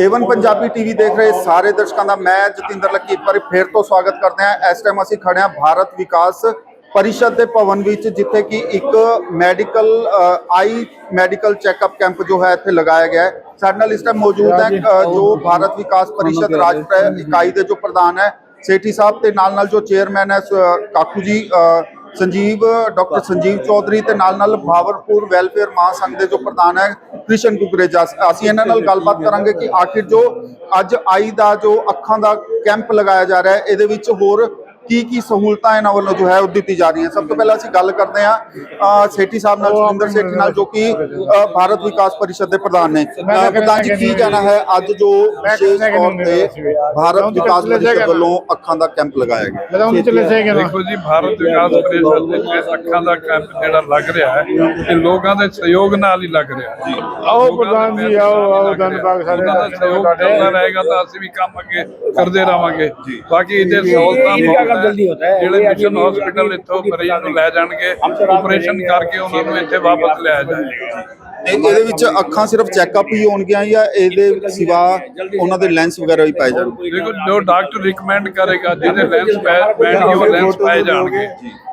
Avon Punjabi TV ਦੇਖ ਰਹੇ ਸਾਰੇ ਦਰਸ਼ਕਾਂ ਦਾ ਮੈਂ ਜਤਿੰਦਰ ਲੱਕੀ ਵਾਰੀ ਫੇਰ ਤੋਂ ਸਵਾਗਤ ਕਰਦੇ ਹਾਂ। ਇਸ ਟਾਈਮ ਅਸੀਂ ਖੜੇ ਹਾਂ ਭਾਰਤ ਵਿਕਾਸ ਪਰਿਸ਼ਦ ਦੇ ਭਵਨ ਵਿੱਚ ਜਿੱਥੇ ਕਿ ਇੱਕ medical eye medical checkup camp ਜੋ ਹੈ ਇੱਥੇ ਲਗਾਇਆ ਗਿਆ ਹੈ। ਸਾਡੇ ਨਾਲ ਇਸ ਟਾਈਮ ਮੌਜੂਦ ਹੈ ਜੋ ਭਾਰਤ ਵਿਕਾਸ ਪਰਿਸ਼ਦ ਰਾਜਪੁਰਾ ਇਕਾਈ ਦੇ ਜੋ ਪ੍ਰਧਾਨ ਹੈ ਸੇਠੀ ਸਾਹਿਬ ਤੇ ਨਾਲ ਨਾਲ ਜੋ ਚੇਅਰਮੈਨ ਹੈ ਕਾਕੂ ਜੀ ਸੰਜੀਵ, ਡਾਕਟਰ ਸੰਜੀਵ ਚੌਧਰੀ ਤੇ ਨਾਲ ਨਾਲ ਭਾਵਰਪੁਰ ਵੈਲਫੇਅਰ ਮਹਾਸੰਘ ਦੇ ਜੋ ਪ੍ਰਧਾਨ ਹੈ, ਕ੍ਰਿਸ਼ਨ ਕੁਕਰੇਜਾ ਅਸੀਂ ਇਹਨਾਂ ਨਾਲ ਗੱਲਬਾਤ ਕਰਾਂਗੇ ਕਿ ਆਖਿਰ ਜੋ ਅੱਜ ਆਈ ਦਾ ਜੋ ਅੱਖਾਂ ਦਾ ਕੈਂਪ ਲਗਾਇਆ ਜਾ ਰਿਹਾ ਹੈ, ਇਹਦੇ ਵਿੱਚ ਹੋਰ ਕੀ ਕੀ ਸਹੂਲਤਾਂ ਇਹਨਾਂ ਵੱਲੋਂ ਜੋ ਹੈ ਉਹ ਦਿੱਤੀ ਜਾ ਰਹੀਆਂ ਸਭ ਤੋਂ ਪਹਿਲਾਂ ਅਸੀਂ ਗੱਲ ਕਰਦੇ ਹਾਂ ਸੇਠੀ ਸਾਹਿਬ ਨਾਲ ਸੁਰਿੰਦਰ ਸੇਠੀ ਨਾਲ ਜੋ ਕਿ ਭਾਰਤ ਵਿਕਾਸ ਪਰਿਸ਼ਦ ਦੇ ਪ੍ਰਧਾਨ ਨੇ ਪ੍ਰਧਾਨ ਜੀ ਕੀ ਕਹਿਣਾ ਹੈ ਅੱਜ ਜੋ ਵਿਸ਼ੇਸ਼ ਤੌਰ ਤੇ ਭਾਰਤ ਵਿਕਾਸ ਪਰਿਸ਼ਦ ਵੱਲੋਂ ਅੱਖਾਂ ਦਾ ਕੈਂਪ ਲਗਾਇਆ ਗਿਆ ਦੇਖੋ ਜੀ ਭਾਰਤ ਵਿਕਾਸ ਪਰਿਸ਼ਦ ਦੇ ਵਿੱਚ ਅੱਖਾਂ ਦਾ ਕੈਂਪ ਜਿਹੜਾ ਲੱਗ ਰਿਹਾ ਹੈ ਇਹ ਲੋਕਾਂ ਦੇ ਸਹਿਯੋਗ ਨਾਲ ਹੀ ਲੱਗ ਰਿਹਾ ਹੈ ਆਓ ਪ੍ਰਧਾਨ ਜੀ ਆਓ ਆਓ ਧੰਨਵਾਦ ਸਾਰੇ ਦਾ ਸਹਿਯੋਗ ਚੱਲਦਾ ਰਹੇਗਾ ਤਾਂ ਅਸੀਂ ਵੀ ਕੰਮ ਅੱਗੇ ਕਰਦੇ ਰਵਾਂਗੇ ਬਾਕੀ ਇਹਦੇ ਸਹੂਲਤਾਂ ਬਹੁਤ ਹੈ ਜਿਹੜੇ ਮਿਸ਼ਨ ਹਸਪੀਟਲ ਇੱਥੋਂ ਮਰੀਜ਼ ਨੂੰ ਲੈ ਜਾਣਗੇ ਆਪਰੇਸ਼ਨ ਕਰਕੇ ਉਹਨਾਂ ਨੂੰ ਇੱਥੇ ਵਾਪਸ ਲਿਆਇਆ ਜਾਏਗਾ ਇਹਦੇ ਵਿੱਚ ਅੱਖਾਂ ਸਿਰਫ ਚੈੱਕਅਪ ਹੀ ਹੋਣਗੀਆਂ ਜਾਂ ਇਹਦੇ ਸਿਵਾ ਉਹਨਾਂ ਦੇ ਲੈਂਸ ਵਗੈਰਾ ਵੀ ਪਾਏ ਜਾਣਗੇ? ਦੇਖੋ ਜੋ ਡਾਕਟਰ ਰਿਕਮੈਂਡ ਕਰੇਗਾ ਜਿਹਦੇ ਲੈਂਸ ਪੈਣਗੇ ਉਹ ਲੈਂਸ ਪਾਏ ਜਾਣਗੇ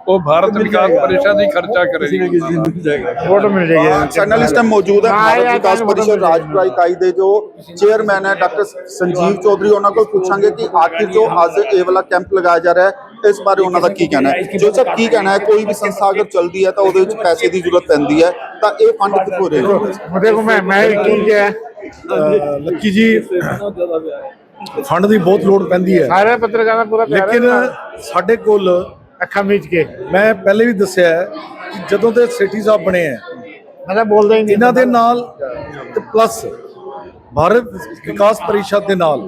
ਉਹ ਭਾਰਤ ਵਿਕਾਸ ਪਰਿਸ਼ਦ ਹੀ ਖਰਚਾ ਕਰੇਗੀ। ਫੋਟੋ ਮਿਲ ਜਾਏਗੀ। ਟਾਈਮ ਮੌਜੂਦ ਹੈ ਭਾਰਤ ਵਿਕਾਸ ਪਰਿਸ਼ਦ ਰਾਜਪੁਰਾ ਇਕਾਈ ਦੇ ਜੋ ਚੇਅਰਮੈਨ ਹੈ ਡਾਕਟਰ ਸੰਜੀਵ ਚੌਧਰੀ ਉਹਨਾਂ ਕੋਲ ਪੁੱਛਾਂਗੇ ਕਿ ਆਖਿਰ ਜੋ ਅੱਜ ਇਹ ਵਾਲਾ ਕੈਂਪ ਲਗਾਇਆ ਜਾ ਰਿਹਾ ਹੈ ਇਸ ਬਾਰੇ ਉਹਨਾਂ ਦਾ ਕੀ ਕਹਿਣਾ ਹੈ? ਜੋ ਸਭ ਕੀ ਕਹਿਣਾ ਹੈ? ਕੋਈ ਵੀ ਸੰਸਥਾ ਅਗਰ ਚਲਦੀ ਹੈ ਤਾਂ ਉਹਦੇ ਵਿੱਚ ਪੈਸੇ ਦੀ ਜ਼ਰੂਰਤ ਪੈਂਦੀ ਹੈ ਤਾਂ ਇਹ ਫੰਡ ਕਿੱਥੋਂ ਰਹੇ ਦੇਖੋ ਮੈਂ ਮੈਂ ਕੀ ਹੈ ਅਹ ਲੱਕੀ ਜੀ ਫੰਡ ਦੀ ਬਹੁਤ ਲੋੜ ਪੈਂਦੀ ਹੈ। ਸਾਰੇ ਪੱਤਰਕਾਰਾਂ ਦਾ ਪੂਰਾ ਪਿਆਰ ਹੈ ਲੇਕਿਨ। ਸਾਡੇ ਕੋਲ ਅੱਖਾਂ ਮੀਚ ਕੇ। ਮੈਂ ਪਹਿਲੇ ਵੀ ਦੱਸਿਆ ਹੈ ਕਿ ਜਦੋਂ ਦੇ ਸੇਠੀ ਸਾਹਿਬ ਬਣੇ ਆ ਮੈਂ ਤਾਂ ਬੋਲਦਾ ਹੀ ਨਹੀਂ। ਇਹਨਾਂ ਦੇ ਨਾਲ ਤੇ ਪਲੱਸ ਭਾਰਤ ਵਿਕਾਸ ਪਰਿਸ਼ਦ ਦੇ ਨਾਲ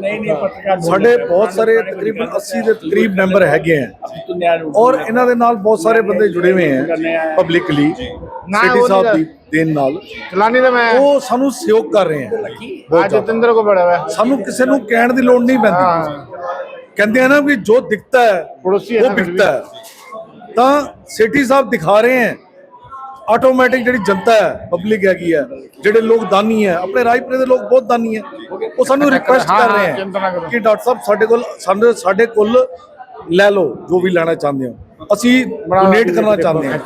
ਸਾਡੇ ਬਹੁਤ ਸਾਰੇ ਤਕਰੀਬਨ 80 ਦੇ ਕਰੀਬ ਮੈਂਬਰ ਹੈਗੇ ਆ। ਔਰ ਇਹਨਾਂ ਦੇ ਨਾਲ ਬਹੁਤ ਸਾਰੇ ਬੰਦੇ ਜੁੜੇ ਹੋਏ ਆ ਪਬਲਿਕਲੀ ਉਹ ਸਾਹਿਬ ਦੀ ਦੇਣ ਨਾਲ। ਚਲਾਨੀ ਤਾਂ ਮੈਂ। ਉਹ ਸਾਨੂੰ ਸਹਿਯੋਗ ਕਰ ਰਹੇ ਆ। ਅੱਜ ਜਤਿੰਦਰ ਕੋ ਬੜਾ ਹੈ ਸਾਨੂੰ ਕਿਸੇ ਨੂੰ ਕਹਿਣ ਦੀ ਲੋੜ ਨਹੀਂ ਪੈਂਦੀ। ਕਹਿੰਦੇ ਆ ਨਾ ਵੀ ਜੋ ਦਿਖਤਾ ਹੈ ਉਹ ਵਿਕਤਾ ਹੈ। ਤਾਂ ਸੇਠੀ ਸਾਹਿਬ ਦਿਖਾ ਰਹੇ ਹੈ ਆਟੋਮੈਟਿਕ ਜਿਹੜੀ ਜਨਤਾ ਹੈ ਪਬਲਿਕ ਹੈਗੀ ਹੈ ਜਿਹੜੇ ਲੋਕ ਦਾਨੀ ਹੈ ਆਪਣੇ ਰਾਜਪੁਰੇ ਦੇ ਲੋਕ ਬਹੁਤ ਦਾਨੀ ਹੈ। ਉਹ ਸਾਨੂੰ ਰਿਕੁਐਸਟ ਕਰ ਰਹੇ ਹੈ। ਕਿ ਡਾਕਟਰ ਸਾਹਿਬ ਸਾਡੇ ਕੋਲ ਸਾਡੇ ਸਾਡੇ ਕੋਲ ਲੈ ਲਓ ਜੋ ਵੀ ਲੈਣਾ ਚਾਹੁੰਦੇ ਹੋ। ਅਸੀਂ ਡੋਨੇਟ ਕਰਨਾ ਚਾਹੁੰਦੇ ਹਾਂ।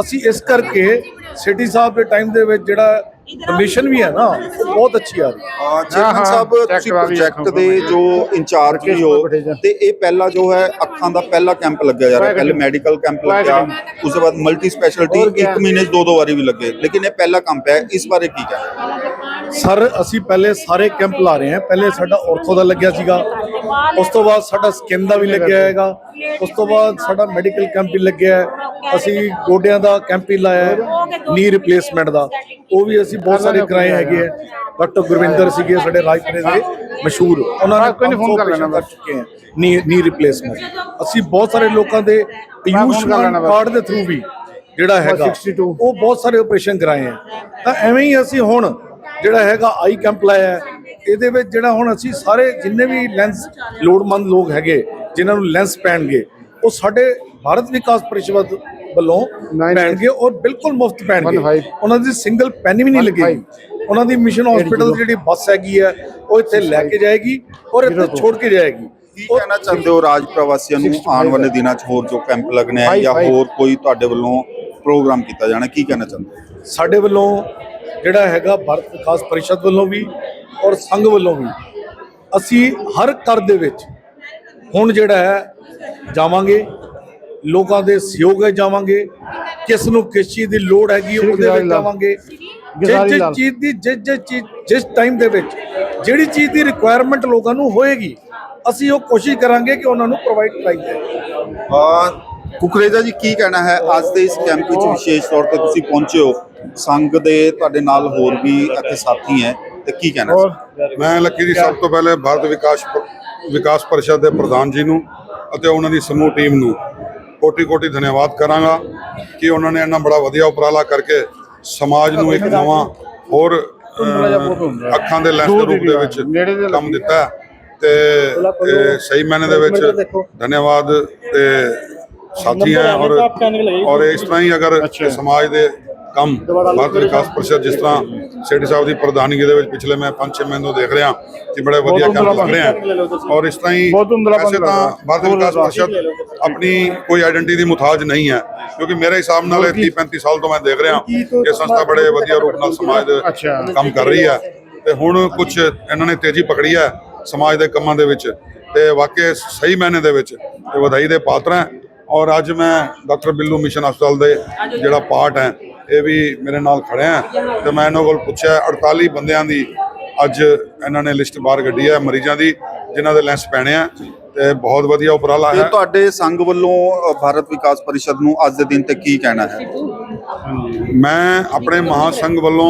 ਅਸੀਂ ਇਸ ਕਰਕੇ ਸੇਠੀ ਸਾਹਿਬ ਦੇ ਟਾਈਮ ਦੇ ਵਿੱਚ ਜਿਹੜਾ ਕਮਿਸ਼ਨ ਵੀ ਹੈ ਨਾ। ਉਹ ਬਹੁਤ ਅੱਛੀ ਆ ਰਹੀ ਹੈ ਚੇਅਰਮੈਨ ਸਾਹਿਬ ਤੁਸੀਂ ਪ੍ਰੋਜੈਕਟ ਦੇ ਜੋ ਇੰਚਾਰਜ ਵੀ ਹੋ। ਤੇ ਇਹ ਪਹਿਲਾ ਜੋ ਹੈ ਅੱਖਾਂ ਦਾ ਪਹਿਲਾ ਕੈਂਪ ਲੱਗਿਆ ਜਾ ਰਿਹਾ। ਪਹਿਲੇ ਮੈਡੀਕਲ ਕੈਂਪ ਲੱਗਿਆ। ਉਸ ਤੋਂ ਬਾਅਦ ਮਲਟੀ ਸਪੈਸ਼ਲਿਟੀ? ਇੱਕ ਮਹੀਨੇ 'ਚ ਦੋ ਦੋ ਵਾਰੀ ਵੀ ਲੱਗੇ। ਲੇਕਿਨ ਇਹ ਪਹਿਲਾ ਕੈਂਪ ਹੈ। ਇਸ ਬਾਰੇ ਕੀ ਕਹਿਣਾ? ਸਰ ਅਸੀਂ ਪਹਿਲੇ ਸਾਰੇ ਕੈਂਪ ਲਾ ਰਹੇ ਹਾਂ। ਪਹਿਲੇ ਸਾਡਾ ਔਰਥੋ ਦਾ ਲੱਗਿਆ ਸੀਗਾ। ਉਸ ਤੋਂ ਬਾਅਦ ਸਾਡਾ ਸਕਿਨ ਦਾ ਵੀ ਲੱਗਿਆ ਹੈਗਾ ਉਸ ਤੋਂ ਬਾਅਦ ਸਾਡਾ ਮੈਡੀਕਲ ਕੈਂਪ ਵੀ ਲੱਗਿਆ ਹੈ। ਅਸੀਂ ਗੋਡਿਆਂ ਦਾ ਕੈਂਪ ਵੀ ਲਾਇਆ ਹੈ ਨੀ ਰਿਪਲੇਸਮੈਂਟ ਦਾ ਉਹ ਵੀ ਅਸੀਂ ਬਹੁਤ ਸਾਰੇ ਕਰਾਏ ਹੈਗੇ ਆ ਡਾਕਟਰ ਗੁਰਵਿੰਦਰ ਸੀਗੇ ਸਾਡੇ ਰਾਜਪੁਰੇ ਦੇ ਮਸ਼ਹੂਰ। ਉਹਨਾਂ ਨੇ ਕੋਈ ਫੋਨ ਕਰ ਲੈਣਾ ਕਰ ਚੁੱਕੇ ਹੈ। ਨੀ ਨੀ ਰਿਪਲੇਸਮੈਂਟ ਅਸੀਂ ਬਹੁਤ ਸਾਰੇ ਲੋਕਾਂ ਦੇ ਆਯੁਸ਼ਮਾਨ। ਕਾਰਡ ਦੇ ਥਰੂ ਵੀ ਜਿਹੜਾ ਹੈਗਾ 62 ਉਹ ਬਹੁਤ ਸਾਰੇ ਆਪਰੇਸ਼ਨ ਕਰਾਏ ਆ ਤਾਂ ਐਵੇਂ ਹੀ ਅਸੀਂ ਹੁਣ ਜਿਹੜਾ ਹੈਗਾ ਆਈ ਕੈਂਪ ਲਾਇਆ ਹੈ। ਇਹਦੇ ਵਿੱਚ ਜਿਹੜਾ ਹੁਣ ਅਸੀਂ ਸਾਰੇ ਜਿੰਨੇ ਵੀ ਲੈਂਸ ਲੋੜਮੰਦ ਲੋਕ ਹੈਗੇ ਜਿਨ੍ਹਾਂ ਨੂੰ ਲੈਂਸ ਪੈਣਗੇ ਉਹ ਸਾਡੇ ਭਾਰਤ ਵਿਕਾਸ ਪਰਿਸ਼ਦ ਵੱਲੋਂ ਪੈਣਗੇ ਔਰ ਬਿਲਕੁਲ ਮੁਫਤ ਪੈਣਗੇ. ਉਹਨਾਂ ਦੀ ਸਿੰਗਲ ਪੈਨ ਵੀ ਨਹੀਂ ਲੱਗੇਗੀ। ਉਹਨਾਂ ਦੀ ਮਿਸ਼ਨ ਹਸਪੀਟਲ ਜਿਹੜੀ ਬੱਸ ਹੈਗੀ ਹੈ ਉਹ ਇੱਥੇ ਲੈ ਕੇ ਜਾਏਗੀ ਔਰ ਇੱਥੇ ਛੋੜ ਕੇ ਜਾਏਗੀ। ਕੀ ਕਹਿਣਾ ਚਾਹੁੰਦੇ ਹੋ ਰਾਜ ਪ੍ਰਵਾਸੀਆਂ ਨੂੰ ਆਉਣ ਵਾਲੇ ਦਿਨਾਂ 'ਚ ਹੋਰ ਜੋ ਕੈਂਪ ਲੱਗਣੇ ਆ ਜਾਂ. ਹੋਰ ਕੋਈ ਤੁਹਾਡੇ ਵੱਲੋਂ ਪ੍ਰੋਗਰਾਮ ਕੀਤਾ ਜਾਣਾ ਕੀ ਕਹਿਣਾ ਚਾਹੁੰਦੇ ਸਾਡੇ ਵੱਲੋਂ ਜਿਹੜਾ ਹੈਗਾ ਭਾਰਤ ਵਿਕਾਸ ਪਰਿਸ਼ਦ ਵੱਲੋਂ ਵੀ ਔਰ ਸੰਘ ਵੱਲੋਂ ਵੀ ਅਸੀਂ ਹਰ ਘਰ ਦੇ ਵਿੱਚ ਹੁਣ ਜਿਹੜਾ ਹੈ ਜਾਵਾਂਗੇ ਲੋਕਾਂ ਦੇ ਸਹਿਯੋਗ ਹੈ ਜਾਵਾਂਗੇ ਕਿਸ ਨੂੰ ਕਿਸ ਚੀਜ਼ ਦੀ ਲੋੜ ਹੈਗੀ ਉਹਦੇ ਵਿੱਚ। ਜਾਵਾਂਗੇ। ਜਿਸ ਜਿਸ। ਚੀਜ਼ ਦੀ ਜਿਸ ਜਿਸ ਚੀਜ਼ ਜਿਸ ਟਾਈਮ ਦੇ ਵਿੱਚ ਜਿਹੜੀ ਚੀਜ਼ ਦੀ ਰਿਕੁਆਇਰਮੈਂਟ ਲੋਕਾਂ ਨੂੰ ਹੋਏਗੀ ਅਸੀਂ ਉਹ ਕੋਸ਼ਿਸ਼ ਕਰਾਂਗੇ ਕਿ ਉਹਨਾਂ ਨੂੰ ਪ੍ਰੋਵਾਈਡ ਕਰਾਈ ਜਾਏ। ਆ ਕੁਕਰੇਜਾ ਜੀ ਕੀ ਕਹਿਣਾ ਹੈ? ਅੱਜ ਦੇ ਇਸ ਕੈਂਪ ਵਿੱਚ ਵਿਸ਼ੇਸ਼ ਤੌਰ ਤੇ ਤੁਸੀਂ ਪਹੁੰਚੇ ਹੋ। ਸੰਘ ਦੇ ਤੁਹਾਡੇ ਨਾਲ ਹੋਰ ਵੀ ਇੱਥੇ ਸਾਥੀ ਹੈ ਤੇ ਕੀ ਕਹਿਣਾ ਮੈਂ ਲੱਕੀ ਜੀ ਸਭ ਤੋਂ ਪਹਿਲੇ ਭਾਰਤ ਵਿਕਾਸ ਵਿਕਾਸ ਪਰਿਸ਼ਦ ਦੇ ਪ੍ਰਧਾਨ ਜੀ ਨੂੰ ਅਤੇ ਉਹਨਾਂ ਦੀ ਸਮੂਹ ਟੀਮ ਨੂੰ ਕੋਟੀ ਕੋਟੀ ਧੰਨਵਾਦ ਕਰਾਂਗਾ ਕਿ ਉਹਨਾਂ ਨੇ ਇੰਨਾ ਬੜਾ ਵਧੀਆ ਉਪਰਾਲਾ ਕਰਕੇ ਸਮਾਜ ਨੂੰ ਇੱਕ ਨਵਾਂ ਹੋਰ ਅੱਖਾਂ ਦੇ ਲੈਂਸ ਦੇ ਰੂਪ ਦੇ ਵਿੱਚ ਕੰਮ ਦਿੱਤਾ ਤੇ ਸਹੀ ਮਾਇਨੇ ਦੇ ਵਿੱਚ ਧੰਨਵਾਦ ਤੇ ਸਾਥੀ ਹੈ ਔਰ ਔਰ ਇਸ ਤਰ੍ਹਾਂ ਹੀ ਅਗਰ ਸਮਾਜ ਦੇ ਕੰਮ ਭਾਰਤ ਵਿਕਾਸ ਪਰਿਸ਼ਦ ਜਿਸ ਤਰ੍ਹਾਂ ਸੇਠੀ ਸਾਹਿਬ ਦੀ ਪ੍ਰਧਾਨਗੀ ਦੇ ਵਿੱਚ ਪਿਛਲੇ ਮੈਂ 5-6 ਮਹੀਨੇ ਤੋਂ ਦੇਖ ਰਿਹਾ ਕਿ ਬੜੇ ਵਧੀਆ ਕੰਮ ਲੱਗ ਰਹੇ ਆ। ਔਰ ਇਸ ਤਰ੍ਹਾਂ ਹੀ ਵੈਸੇ ਤਾਂ ਭਾਰਤ ਵਿਕਾਸ ਪਰਿਸ਼ਦ ਆਪਣੀ ਕੋਈ ਆਇਡੈਂਟੀ ਦੀ ਮੁਤਾਜ ਨਹੀਂ ਹੈ ਕਿਉਂਕਿ ਮੇਰੇ ਹਿਸਾਬ ਨਾਲ ਇਹ 30-35 ਸਾਲ ਤੋਂ ਮੈਂ ਦੇਖ ਰਿਹਾ ਕਿ ਸੰਸਥਾ ਬੜੇ ਵਧੀਆ ਰੂਪ ਨਾਲ ਸਮਾਜ ਦੇ। ਕੰਮ ਕਰ ਰਹੀ ਹੈ। ਤੇ ਹੁਣ ਕੁਝ ਇਹਨਾਂ ਨੇ ਤੇਜ਼ੀ ਪਕੜੀ ਹੈ ਸਮਾਜ ਦੇ ਕੰਮਾਂ ਦੇ ਵਿੱਚ। ਤੇ ਵਾਕਈ ਸਹੀ ਮਾਇਨੇ ਦੇ ਵਿੱਚ ਇਹ ਵਧਾਈ ਦੇ ਪਾਤਰ ਹੈ। ਔਰ ਅੱਜ ਮੈਂ ਡਾਕਟਰ ਬਿੱਲੂ ਮਿਸ਼ਨ ਹਸਪਤਾਲ ਦੇ ਜਿਹੜਾ ਪਾਰਟ ਹੈ ਇਹ ਵੀ ਮੇਰੇ ਨਾਲ ਖੜੇ ਆ ਤੇ ਮੈਂ ਇਹਨਾਂ ਕੋਲ ਪੁੱਛਿਆ 48 ਬੰਦਿਆਂ ਦੀ ਅੱਜ ਇਹਨਾਂ ਨੇ ਲਿਸਟ ਬਾਹਰ ਕੱਢੀ ਹੈ ਮਰੀਜ਼ਾਂ ਦੀ ਜਿਨ੍ਹਾਂ ਦੇ ਲੈਂਸ ਪੈਣੇ ਆ ਤੇ ਬਹੁਤ ਵਧੀਆ ਉਪਰਾਲਾ ਤੇ ਹੈ। ਤੁਹਾਡੇ ਸੰਘ ਵੱਲੋਂ ਭਾਰਤ ਵਿਕਾਸ ਪਰਿਸ਼ਦ ਨੂੰ ਅੱਜ ਦੇ ਦਿਨ ਤੇ ਕੀ ਕਹਿਣਾ ਹੈ? ਮੈਂ ਆਪਣੇ ਮਹਾਸੰਘ ਵੱਲੋਂ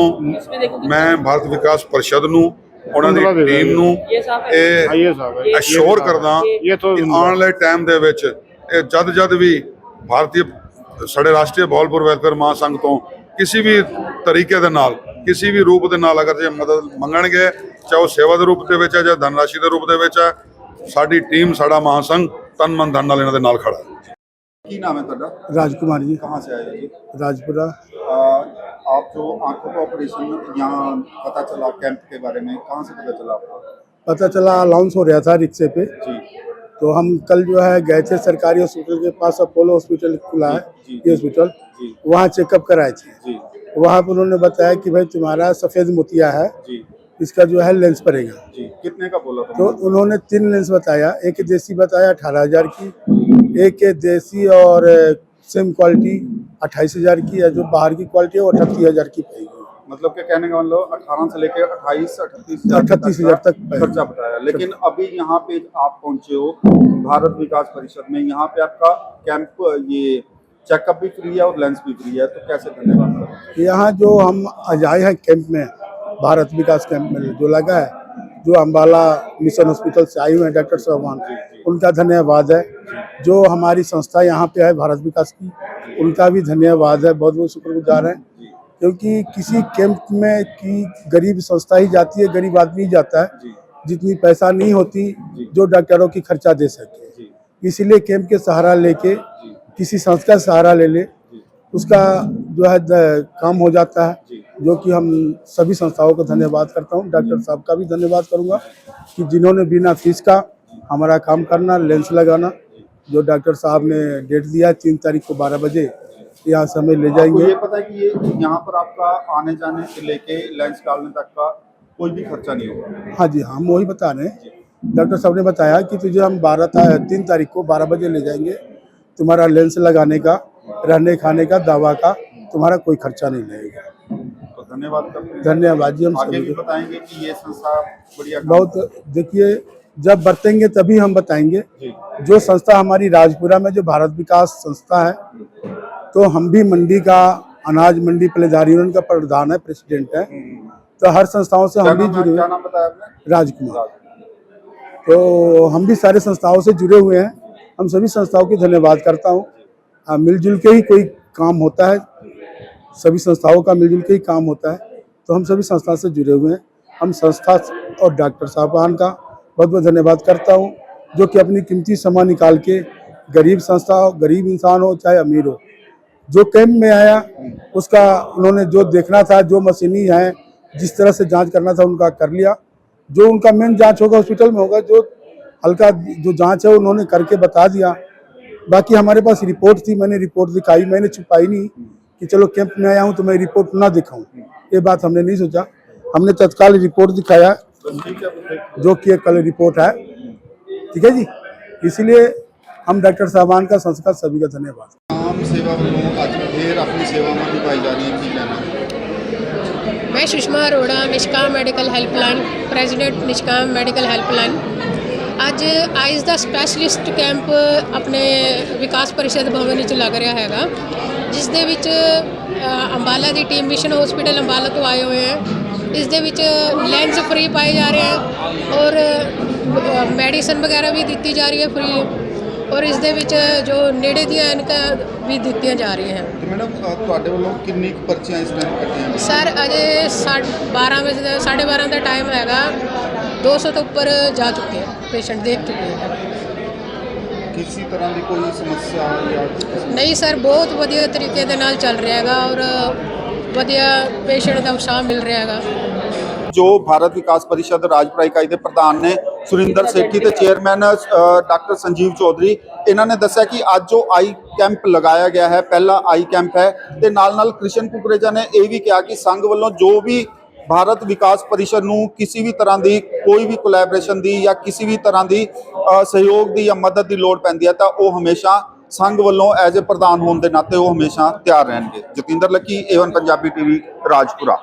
ਮੈਂ ਭਾਰਤ ਵਿਕਾਸ ਪਰਿਸ਼ਦ ਨੂੰ ਉਹਨਾਂ ਦੀ ਟੀਮ ਨੂੰ ਇਹ ਆਈਏ ਸਾਹਿਬ ਹੈ। ਅਸ਼ੋਰ ਕਰਦਾ ਇਹ ਤੋਂ ਕਿ ਆਉਣ ਵਾਲੇ ਟਾਈਮ ਦੇ ਵਿੱਚ ਇਹ ਜਦ ਜਦ ਵੀ ਭਾਰਤੀ ਸਾਡੇ ਰਾਸ਼ਟਰੀ ਬੌਲਪੁਰ ਵੈਲਫੇਅਰ ਮਹਾਸੰਘ ਤੋਂ ਕਿਸੇ ਵੀ ਤਰੀਕੇ ਦੇ ਨਾਲ ਕਿਸੇ ਵੀ ਰੂਪ ਦੇ ਨਾਲ ਅਗਰ ਜੇ ਮਦਦ ਮੰਗਣਗੇ ਚਾਹੇ ਉਹ ਸੇਵਾ ਦੇ ਰੂਪ ਦੇ ਵਿੱਚ ਹੈ ਜਾਂ ਧਨ ਰਾਸ਼ੀ ਦੇ ਰੂਪ ਦੇ ਵਿੱਚ ਹੈ ਸਾਡੀ ਟੀਮ ਸਾਡਾ ਮਹਾਸੰਘ ਤਨ ਮਨ ਧਨ ਨਾਲ ਇਹਨਾਂ ਦੇ ਨਾਲ ਖੜਾ ਹੈ ਕੀ ਨਾਮ ਹੈ ਤੁਹਾਡਾ राजकुमार जी कहाँ से आए हो जी राजपुरा अ, आप जो आंखों का ऑपरेशन यहाँ पता चला कैंप के बारे में कहाँ से पता चला आपको पता चला अलाउंस हो रहा था रिक्शे पे जी तो हम कल जो है गए थे सरकारी हॉस्पिटल के पास अपोलो हॉस्पिटल खुला है ये हॉस्पिटल। वहाँ चेकअप कराए थे। वहाँ पर उन्होंने बताया कि भाई तुम्हारा सफ़ेद मोतिया है जी। इसका जो है लेंस पड़ेगा। जी कितने का बोला तो उन्होंने तीन लेंस बताया एक देसी बताया अठारह हज़ार की एक देसी और सेम क्वालिटी अट्ठाईस हज़ार की है जो बाहर की क्वालिटी है वो अठतीस हज़ार की पड़ेगी। मतलब क्या कहने का मतलब अठारह से लेकर अट्ठाईस अठतीस हज़ार तक खर्चा बताया। लेकिन अभी यहाँ पे आप पहुँचे हो भारत विकास परिषद में यहाँ पे आपका कैंप ये चेकअप भी फ्री है और लेंस भी फ्री है तो कैसे धन्यवाद यहाँ जो हम आए हैं कैंप में भारत विकास कैंप में जो लगा है जो अम्बाला मिशन हॉस्पिटल से आए हुए हैं डॉक्टर साहबान उनका धन्यवाद है। जो हमारी संस्था यहाँ पे है भारत विकास की उनका भी धन्यवाद है। बहुत बहुत शुक्रगुजार हैं। क्योंकि किसी कैंप में की गरीब संस्था ही जाती है गरीब आदमी ही जाता है। जितनी पैसा नहीं होती जो। डॉक्टरों की खर्चा दे सके। इसीलिए कैंप के सहारा लेके किसी संस्था का सहारा ले ले उसका जो है काम हो जाता है। जो। कि हम सभी संस्थाओं का धन्यवाद करता हूँ। डॉक्टर साहब का भी धन्यवाद करूँगा कि जिन्होंने बिना फ़ीस का हमारा काम करना लेंस लगाना जो डॉक्टर साहब ने डेट दिया है तीन तारीख को बारह बजे यहाँ से हमें ले जाएँगे। ये पता है कि ये यहाँ पर आपका आने जाने से लेके लेंस डालने तक का कोई भी खर्चा नहीं होगा। हाँ जी हम वही बता रहे हैं। डॉक्टर साहब ने बताया कि तुझे हम बारह तीन तारीख को बारह बजे ले जाएँगे। तुम्हारा लेंस लगाने का रहने खाने का दवा का तुम्हारा कोई खर्चा नहीं लगेगा। तो धन्यवाद धन्यवाद जी हम आगे भी बताएँगे कि ये संस्था बढ़िया बहुत देखिए जब बरतेंगे तभी हम बताएँगे। जो संस्था हमारी राजपुरा में जो भारत विकास संस्था है तो हम भी मंडी का अनाज मंडी पलेदारी यूनियन का प्रधान है प्रेसिडेंट है। तो हर संस्थाओं से हम भी जुड़े हुए राजकुमार। तो हम भी सारे संस्थाओं से जुड़े हुए हैं। हम सभी संस्थाओं की धन्यवाद करता हूँ। हाँ, मिलजुल के ही कोई काम होता है। सभी संस्थाओं का मिलजुल के ही काम होता है। तो हम सभी संस्था से जुड़े हुए हैं। हम संस्था और डॉक्टर साहबान का बहुत बहुत धन्यवाद करता हूँ। जो कि अपनी कीमती समय निकाल के गरीब संस्था हो गरीब इंसान हो चाहे अमीर हो जो कैंप में आया, उसका उन्होंने जो देखना था, जो मशीनी है, जिस तरह से जाँच करना था, उनका कर लिया। जो उनका मेन जाँच होगा हॉस्पिटल में होगा, जो हल्का जो जाँच है, उन्होंने करके बता दिया। बाकी हमारे पास रिपोर्ट थी, मैंने रिपोर्ट दिखाई, मैंने छुपाई नहीं कि चलो कैंप में आया हूँ तो मैं रिपोर्ट ना दिखाऊँ। ये बात हमने नहीं सोचा। हमने तत्काल रिपोर्ट दिखाया। जो कि कल रिपोर्ट है। ठीक है जी? इसलिए हम डॉक्टर साहबान का संस्कार सभी का धन्यवाद। ਇਹ ਆਪਣੀ ਸੇਵਾਵਾਂ ਨਿਭਾਈ ਜਾ ਰਹੀਆਂ ਲੈਣਾ। ਮੈਂ Sushma Arora Mishka medical helpline president Mishka medical helpline ਅੱਜ ਆਈਜ਼ ਦਾ ਸਪੈਸ਼ਲਿਸਟ ਕੈਂਪ ਆਪਣੇ ਵਿਕਾਸ ਪਰਿਸ਼ਦ ਭਵਨ ਵਿੱਚ ਲੱਗ ਰਿਹਾ ਹੈਗਾ, ਜਿਸ ਦੇ ਵਿੱਚ ਅੰਬਾਲਾ ਦੀ ਟੀਮ ਮਿਸ਼ਨ ਹਸਪੀਟਲ ਅੰਬਾਲਾ ਤੋਂ ਆਏ ਹੋਏ ਹੈ। ਇਸ ਦੇ ਵਿੱਚ ਲੈਂਸ ਫ੍ਰੀ ਪਾਏ ਜਾ ਰਹੇ ਹੈ ਔਰ ਮੈਡੀਸਨ ਵਗੈਰਾ ਵੀ ਦਿੱਤੀ ਜਾ ਰਹੀ ਹੈ ਫ੍ਰੀ ਔਰ ਇਸ ਦੇ ਵਿੱਚ ਜੋ ਨੇੜੇ ਦੀਆਂ ਇਨਕਾ ਵੀ ਦਿੱਤੀਆਂ ਜਾ ਰਹੀਆਂ ਹਨ। ਤੇ ਮੈਡਮ ਅ, ਤੁਹਾਡੇ ਵੱਲੋਂ ਕਿੰਨੀ ਕੁ ਪਰਚੀਆਂ ਇਸ ਟਾਈਮ ਕੱਟੀਆਂ ਗਈਆਂ? ਸਰ ਅਜੇ ਸਾਢ- 12 ਵਜੇ ਦਾ 12:30 ਦਾ ਟਾਈਮ ਹੈਗਾ। 200 ਤੋਂ ਉੱਪਰ ਜਾ ਚੁੱਕੇ ਆ ਪੇਸ਼ੈਂਟ ਦੇਖ ਚੁੱਕੇ ਆ ਕਿਸੇ ਤਰ੍ਹਾਂ ਦੀ ਕੋਈ ਸਮੱਸਿਆ ਜਾਂ ਨਹੀਂ ਸਰ ਬਹੁਤ ਵਧੀਆ ਤਰੀਕੇ ਦੇ ਨਾਲ ਚੱਲ ਰਿਹਾ ਹੈਗਾ ਔਰ ਵਧੀਆ ਪੇਸ਼ੈਂਟ ਦਾ ਉਤਸ਼ਾਹ ਮਿਲ ਰਿਹਾ ਹੈਗਾ। ਜੋ ਭਾਰਤ ਵਿਕਾਸ ਪਰਿਸ਼ਦ ਰਾਜਪੁਰਾ ਇਕਾਈ ਦੇ ਪ੍ਰਧਾਨ ਨੇ ਸੁਰਿੰਦਰ ਸੇਠੀ ਤੇ ਚੇਅਰਮੈਨ ਡਾਕਟਰ ਸੰਜੀਵ ਚੌਧਰੀ ਇਹਨਾਂ ਨੇ ਦੱਸਿਆ ਕਿ ਅੱਜ ਜੋ ਆਈ ਕੈਂਪ ਲਗਾਇਆ ਗਿਆ ਹੈ ਪਹਿਲਾ ਆਈ ਕੈਂਪ ਹੈ ਤੇ ਨਾਲ ਨਾਲ ਕ੍ਰਿਸ਼ਨ ਕੁਕਰੇਜਾ ਨੇ ਇਹ ਵੀ ਕਿਹਾ ਕਿ ਸੰਘ ਵੱਲੋਂ ਜੋ ਵੀ ਭਾਰਤ ਵਿਕਾਸ ਪਰਿਸ਼ਦ ਨੂੰ ਕਿਸੇ ਵੀ ਤਰ੍ਹਾਂ ਦੀ ਕੋਈ ਵੀ ਕੋਲੈਬੋਰੇਸ਼ਨ ਦੀ ਜਾਂ ਕਿਸੇ ਵੀ ਤਰ੍ਹਾਂ ਦੀ ਸਹਿਯੋਗ ਦੀ ਜਾਂ ਮਦਦ ਦੀ ਲੋੜ ਪੈਂਦੀ ਹੈ ਤਾਂ ਉਹ ਹਮੇਸ਼ਾ ਸੰਘ ਵੱਲੋਂ ਐਜ਼ ਅ ਪ੍ਰਧਾਨ ਹੋਣ ਦੇ ਨਾਤੇ ਉਹ ਹਮੇਸ਼ਾ ਤਿਆਰ ਰਹਿਣਗੇ। Jatinder Lucky Avon Punjabi TV Rajpura.